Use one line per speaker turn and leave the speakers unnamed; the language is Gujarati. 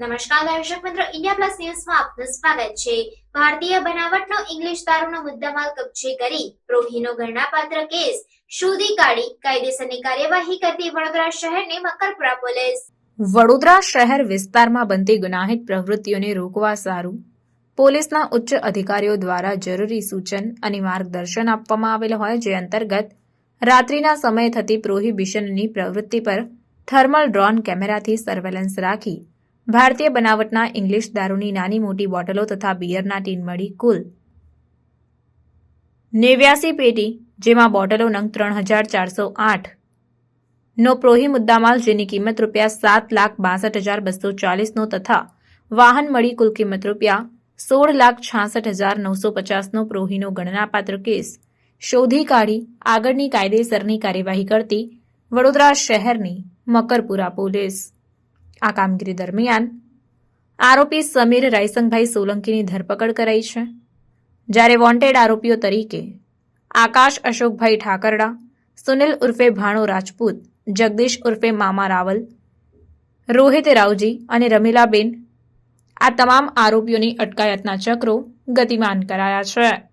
નમસ્કાર દર્શક મિત્રો, ઇન્ડિયા પ્લસ ન્યૂઝમાં આપનું સ્વાગત છે. ભારતીય બનાવટનો ઇંગ્લિશ દારૂનો મુદ્દામાલ કબજે કરી પ્રોહીનો ગણનાપાત્ર કેસ. શોધી કાઢી કાયદેસરની કાર્યવાહી કરતી વડોદરા શહેરની મકરપુરા પોલીસ.
વડોદરા શહેર વિસ્તારમાં બનતી ગુનાહિત પ્રવૃત્તિઓને રોકવા સારું. પોલીસના ઉચ્ચ અધિકારીઓ દ્વારા જરૂરી સૂચન અને માર્ગદર્શન આપવામાં આવેલ હોય જે અંતર્ગત રાત્રિના સમયે થતી પ્રોહિબિશનની પ્રવૃત્તિ પર થર્મલ ડ્રોન કેમેરાથી સર્વેલન્સ રાખી ભારતીય બનાવટના ઇંગ્લિશ દારૂની નાની મોટી બોટલો તથા બિયરના ટીન મળી કુલ નેવ્યાસી પેટી, જેમાં બોટલો નંગ ત્રણ હજાર ચારસો આઠ. નો પ્રોહી મુદ્દામાલ, જેની કિંમત રૂપિયા સાત લાખ બાસઠ હજાર બસો ચાલીસનો તથા વાહન મળી કુલ કિંમત રૂપિયા સોળ લાખ છાસઠ હજાર નવસો પચાસનો પ્રોહીનો ગણનાપાત્ર કેસ. શોધી કાઢી આગળની કાયદેસરની કાર્યવાહી કરતી વડોદરા શહેરની મકરપુરા પોલીસ. આ કામગીરી દરમિયાન આરોપી સમીર રાયસંગભાઈ સોલંકીની ધરપકડ કરાઈ છે. જ્યારે વોન્ટેડ આરોપીઓ તરીકે આકાશ અશોકભાઈ ઠાકરડા, સુનિલ ઉર્ફે ભાણો રાજપૂત, જગદીશ ઉર્ફે મામા રાવલ, રોહિત રાવજી અને રમીલાબેન આ તમામ આરોપીઓની અટકાયતના ચક્રો ગતિમાન કરાયા છે.